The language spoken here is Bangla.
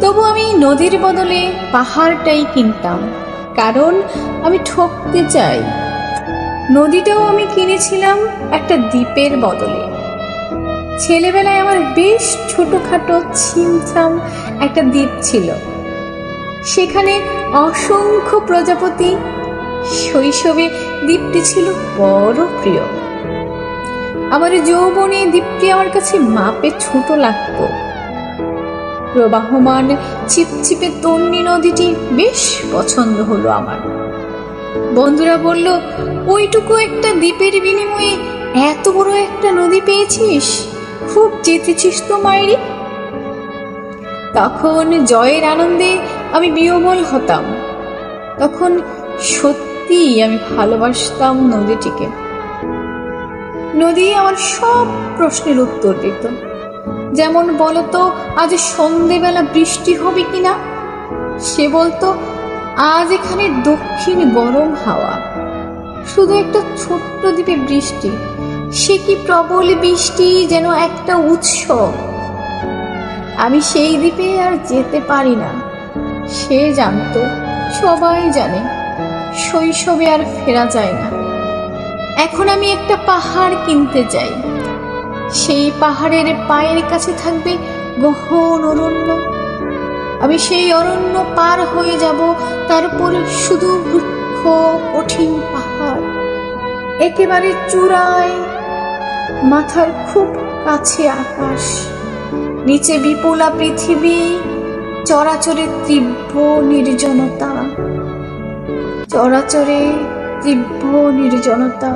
তবু আমি নদীর বদলে পাহাড়টাই কিনতাম। কারণ আমি ঠকতে চাই। নদীটাও আমি কিনেছিলাম একটা দ্বীপের বদলে। ছেলেবেলায় আমার বেশ ছোটোখাটো ছিমছাম একটা দ্বীপ ছিল। সেখানে অসংখ্য প্রজাপতি। শৈশবে দ্বীপটি ছিল বড় প্রিয়। আমার যৌবনে দ্বীপটি আমার কাছে মাপে ছোট লাগতো। প্রবাহমান চিপচিপে তন্নি নদীটি বেশ পছন্দ হলো আমার। বন্ধুরা বলল, ওইটুকু একটা দ্বীপের বিনিময়ে এত বড় একটা নদী পেয়েছিস? খুব জিতেছিস তো মায়েরি তখন জয়ের আনন্দে আমি বিহবল হতাম। তখন সত্যি আমি ভালোবাসতাম নদীটিকে। নদী আমার সব প্রশ্নের উত্তর দিত। যেমন বলতো, আজ সন্ধেবেলা বৃষ্টি হবে কিনা? সে বলতো, আজ এখানে দক্ষিণ গরম হাওয়া। শুধু একটা ছোট্ট দ্বীপে বৃষ্টি, সে কি প্রবল বৃষ্টি যেন একটা উৎসব? আমি সেই দ্বীপে আর যেতে পারি না। সে জানতো, সবাই জানে, শৈশবে আর ফেরা যায় না। এখন আমি একটা পাহাড় কিনতে চাই সেই পাহাড়ের পায়ের কাছে থাকবে গহন অরণ্য। আমি সেই অরণ্য পার হয়ে যাব, তারপর শুধু বৃক্ষ, কঠিন পাহাড়, একেবারে চূড়ায়, মাথার খুব কাছে আকাশ, নিচে বিপুলা পৃথিবী, চরাচরে তীব্র নির্জনতা, চরাচরে তীব্র নির্জনতা।